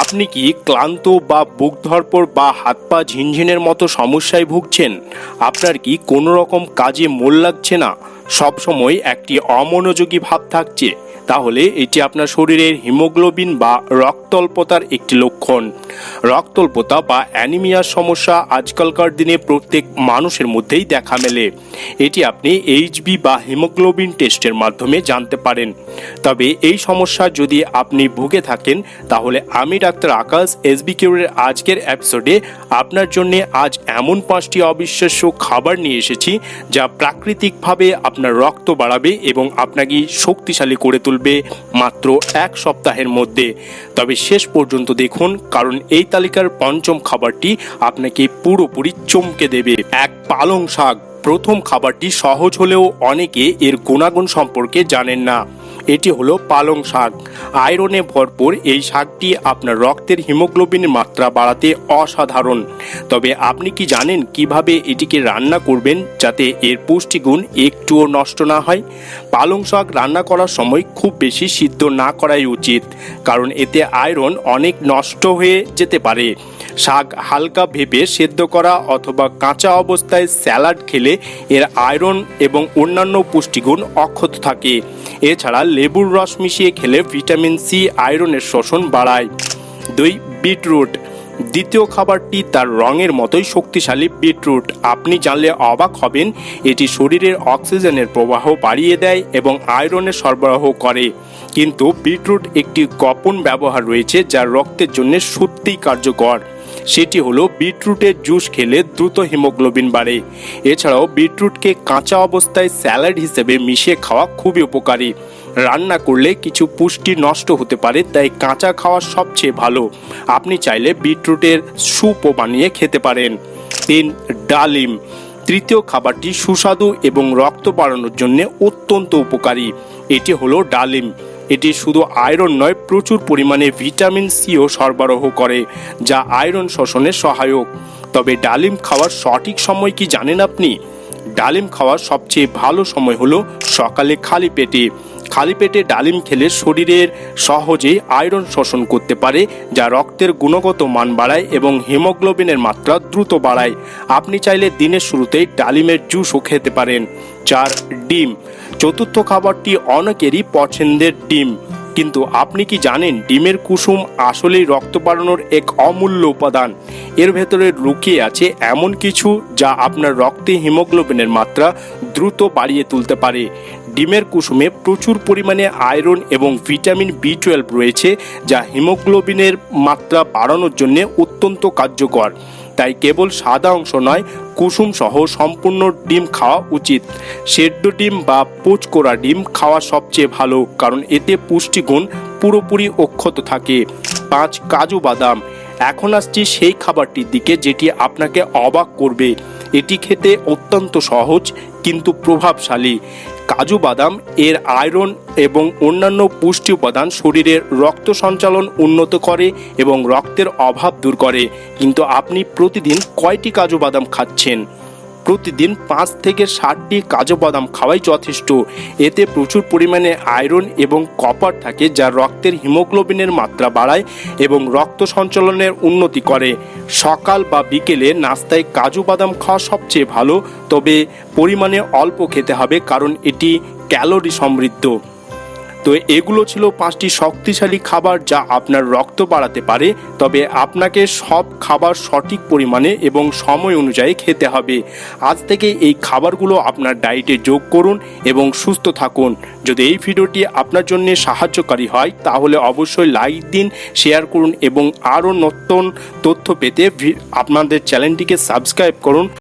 আপনি কি ক্লান্ত বা বুক ধরপড় বা হাত পা ঝিনঝিনের মতো সমস্যায় ভুগছেন? আপনার কি কোনো রকম কাজে মন লাগছে না? সবসময় একটি অমনোযোগী ভাব থাকছে। তাহলে এটি আপনার শরীরের হিমোগ্লোবিন বা রক্তল্পতার একটি লক্ষণ। রক্তল্পতা বা অ্যানিমিয়ার সমস্যা আজকালকার দিনে প্রত্যেক মানুষের মধ্যেই দেখা মেলে। এটি আপনি এইচবি বা হিমোগ্লোবিন টেস্টের মাধ্যমে জানতে পারেন। তবে এই সমস্যা যদি আপনি ভুগে থাকেন, তাহলে আমি ডাক্তার আকাশ এসবি কিউরের আজকের এপিসোডে আপনার জন্য আজ এমন পাঁচটি অবিশ্বাস্য খাবার নিয়ে এসেছি, যা প্রাকৃতিকভাবে আপনার রক্ত বাড়াবে এবং আপনাকে শক্তিশালী করে তুলবে। মাত্র এক সপ্তাহের মধ্যে। তবে শেষ পর্যন্ত দেখুন, কারণ এই তালিকার পঞ্চম খাবারটি আপনাকে পুরোপুরি চমকে দেবে। এক পালং শাক, প্রথম খাবারটি সহজ হলেও অনেকে এর গুণাগুণ সম্পর্কে জানেন না। এটি হলো পালং শাক। আয়রনে ভরপুর এই শাকটি আপনার রক্তের হিমোগ্লোবিনের মাত্রা বাড়াতে অসাধারণ। তবে আপনি কি জানেন কীভাবে এটিকে রান্না করবেন যাতে এর পুষ্টিগুণ একটুও নষ্ট না হয়? পালং শাক রান্না করার সময় খুব বেশি সিদ্ধ না করাই উচিত, কারণ এতে আয়রন অনেক নষ্ট হয়ে যেতে পারে। শাক হালকা ভেপে সেদ্ধ করা অথবা কাঁচা অবস্থায় স্যালাড খেলে এর আয়রন এবং অন্যান্য পুষ্টিগুণ অক্ষত থাকে। এছাড়া লেবুর রস মিশিয়ে খেলে ভিটামিন সি, আয়রনের শোষণ বাড়ায়। দুই, বিটরুট। দ্বিতীয় খাবারটি তার রঙের মতোই শক্তিশালী বিটরুট। আপনি জানলে অবাক হবেন, এটি শরীরের অক্সিজেনের প্রবাহ বাড়িয়ে দেয় এবং আয়রনের সরবরাহ করে। কিন্তু বিটরুট একটি গোপন ব্যবহার রয়েছে যা রক্তের জন্য সত্যিই কার্যকর। সেটি হলো বিটরুটের জুস খেলে দ্রুত হিমোগ্লোবিন বাড়ে। এছাড়াও বিটরুটকে কাঁচা অবস্থায় স্যালাড হিসেবে মিশিয়ে খাওয়া খুবই উপকারী। রান্না করলে কিছু পুষ্টি নষ্ট হতে পারে, তাই কাঁচা খাওয়া সবচেয়ে ভালো। আপনি চাইলে বিটরুটের স্যুপও বানিয়ে খেতে পারেন। তিন, ডালিম। তৃতীয় খাবারটি সুস্বাদু এবং রক্ত বাড়ানোর জন্য অত্যন্ত উপকারী। এটি হলো ডালিম। এটি শুধু আয়রন নয়, প্রচুর পরিমাণে ভিটামিন সিও সরবরাহ করে, যা আয়রন শোষণে সহায়ক। তবে ডালিম খাওয়ার সঠিক সময় কি জানেন আপনি? ডালিম খাওয়ার সবচেয়ে ভালো সময় হলো সকালে খালি পেটে। খালি পেটে ডালিম খেলে শরীরের সহজেই আয়রন শোষণ করতে পারে, যা রক্তের গুণগত মান বাড়ায় এবং হিমোগ্লোবিনের মাত্রা দ্রুত বাড়ায়। আপনি চাইলে দিনের শুরুতেই ডালিমের জুসও খেতে পারেন চার ডিম। চতুর্থ খাবারটি অনেকেরই পছন্দের ডিম। কিন্তু আপনি কি জানেন, ডিমের কুসুম আসলেই রক্ত বাড়ানোর এক অমূল্য উপাদান। এর ভেতরে লুকিয়ে আছে এমন কিছু যা আপনার রক্তে হিমোগ্লোবিনের মাত্রা দ্রুত বাড়িয়ে তুলতে পারে। ডিমের কুসুমে প্রচুর পরিমাণে আয়রন এবং ভিটামিন বি টুয়েলভ রয়েছে, যা হিমোগ্লোবিনের মাত্রা বাড়ানোর জন্য অত্যন্ত কার্যকর। তাই কেবল সাদা অংশ নয়, কুসুম সহ সম্পূর্ণ ডিম খাওয়া উচিত। সেদ্ধ ডিম বা পোচ করা ডিম খাওয়া সবচেয়ে ভালো, কারণ এতে পুষ্টিগুণ পুরোপুরি অক্ষত থাকে। পাঁচ, কাজু বাদাম। এখন আসছি সেই খাবারটির দিকে, যেটি আপনাকে অবাক করবে। এটি খেতে অত্যন্ত সহজ কিন্তু প্রভাবশালী। কাজু বাদাম, এর আয়রন এবং অন্যান্য পুষ্টি উপাদান শরীরের রক্ত সঞ্চালন উন্নত করে এবং রক্তের অভাব দূর করে। কিন্তু আপনি প্রতিদিন কয়টি কাজু বাদাম খাচ্ছেন? প্রতিদিন পাঁচ থেকে ষাটটি কাজু বাদাম খাওয়াই যথেষ্ট। এতে প্রচুর পরিমাণে আয়রন এবং কপার থাকে যা রক্তের হিমোগ্লোবিনের মাত্রা বাড়ায় এবং রক্ত সঞ্চালনের উন্নতি করে। সকাল বা বিকেলে নাস্তায় কাজু বাদাম খাওয়া সবচেয়ে ভালো, তবে পরিমাণে অল্প খেতে হবে কারণ এটি ক্যালোরি সমৃদ্ধ। তো এগুলো ছিল পাঁচটি শক্তিশালী খাবার যা আপনার রক্ত বাড়াতে পারে, তবে আপনাকে সব খাবার সঠিক পরিমাণে এবং সময় অনুযায়ী খেতে হবে। আজ থেকে এই খাবারগুলো আপনার ডায়েটে যোগ করুন এবং সুস্থ থাকুন। যদি এই ভিডিওটি আপনার জন্য সাহায্যকারী হয়, তাহলে অবশ্যই লাইক দিন, শেয়ার করুন এবং আরও নতুন তথ্য পেতে আপনাদের চ্যানেলটিকে সাবস্ক্রাইব করুন।